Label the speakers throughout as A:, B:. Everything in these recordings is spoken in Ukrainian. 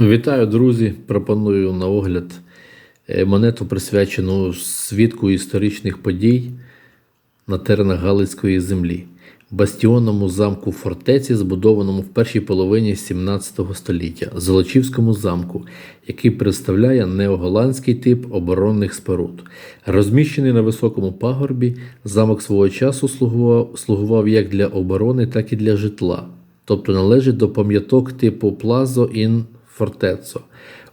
A: Вітаю, друзі! Пропоную на огляд е, монету, присвячену свідку історичних подій на теренах Галицької землі, бастіонному замку фортеці, збудованому в першій половині 17 століття, Золочівському замку, який представляє неоголандський тип оборонних споруд. Розміщений на високому пагорбі, замок свого часу слугував, слугував як для оборони, так і для житла тобто належить до пам'яток типу Плазо ін Фортецо.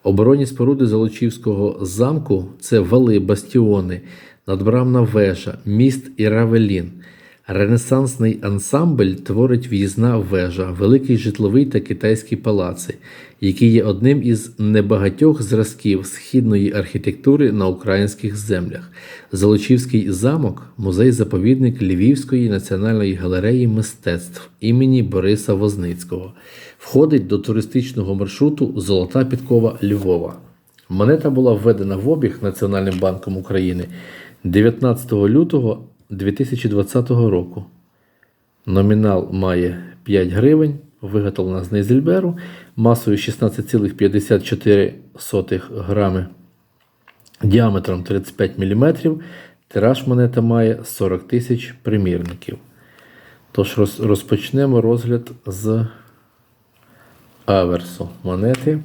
A: Оборонні споруди Золочівського замку це вали, бастіони, надбрамна вежа, міст і равелін. Ренесансний ансамбль творить в'їзна вежа, великий житловий та китайський палаци, які є одним із небагатьох зразків східної архітектури на українських землях. Золочівський замок музей-заповідник Львівської національної галереї мистецтв імені Бориса Возницького. Входить до туристичного маршруту Золота підкова Львова. Монета була введена в обіг Національним банком України 19 лютого 2020 року. Номінал має 5 гривень, виготовлена з Нейзельберу, масою 16,54 грами, діаметром 35 мм. Тираж монета має 40 тисяч примірників. Тож розпочнемо розгляд з аверсу монети.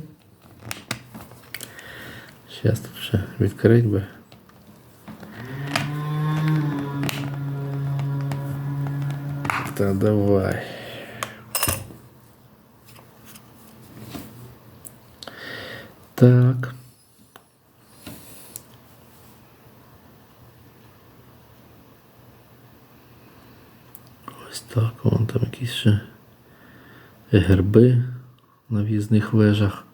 A: Зараз тут ще відкрить би. Та давай. Так. Ось так, вон там якісь ще герби на в'їзних вежах.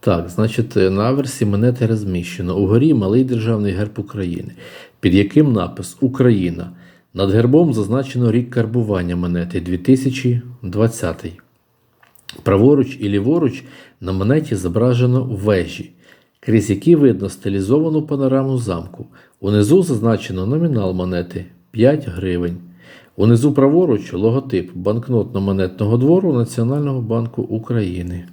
A: Так, значить, на аверсі монети розміщено. Угорі малий державний герб України, під яким напис Україна. Над гербом зазначено рік карбування монети 2020. Праворуч і ліворуч на монеті зображено вежі, крізь які видно стилізовану панораму замку. Унизу зазначено номінал монети 5 гривень. Унизу праворуч логотип банкнотно-монетного двору Національного банку України.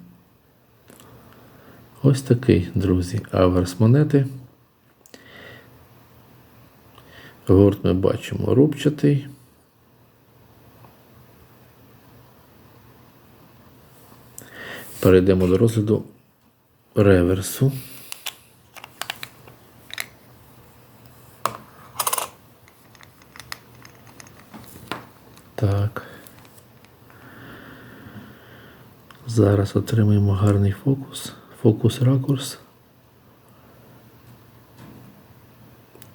A: Ось такий, друзі, аверс монети. Гурт ми бачимо рубчатий. Перейдемо до розгляду реверсу. Так. Зараз отримаємо гарний фокус. Фокус ракурс.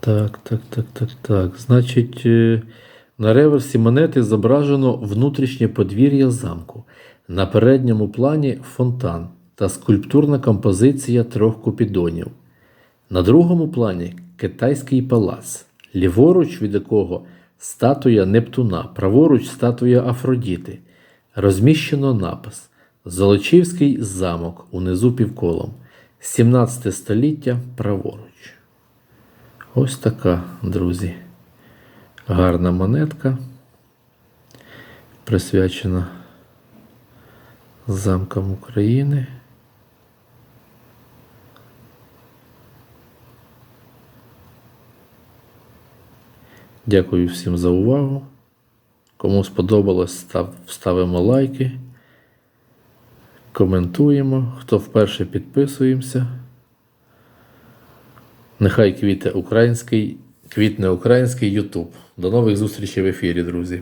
A: Так, так, так, так, так. Значить, е, на реверсі монети зображено внутрішнє подвір'я замку. На передньому плані фонтан та скульптурна композиція трьох купідонів. На другому плані китайський палац, ліворуч від якого статуя Нептуна, праворуч статуя Афродіти. Розміщено напис Золочівський замок унизу півколом. 17 століття праворуч. Ось така, друзі, гарна монетка, присвячена замкам України. Дякую всім за увагу. Кому сподобалось, став, ставимо лайки, коментуємо. Хто вперше підписуємося. Нехай квіте український, квітне український Ютуб. До нових зустрічей в ефірі, друзі.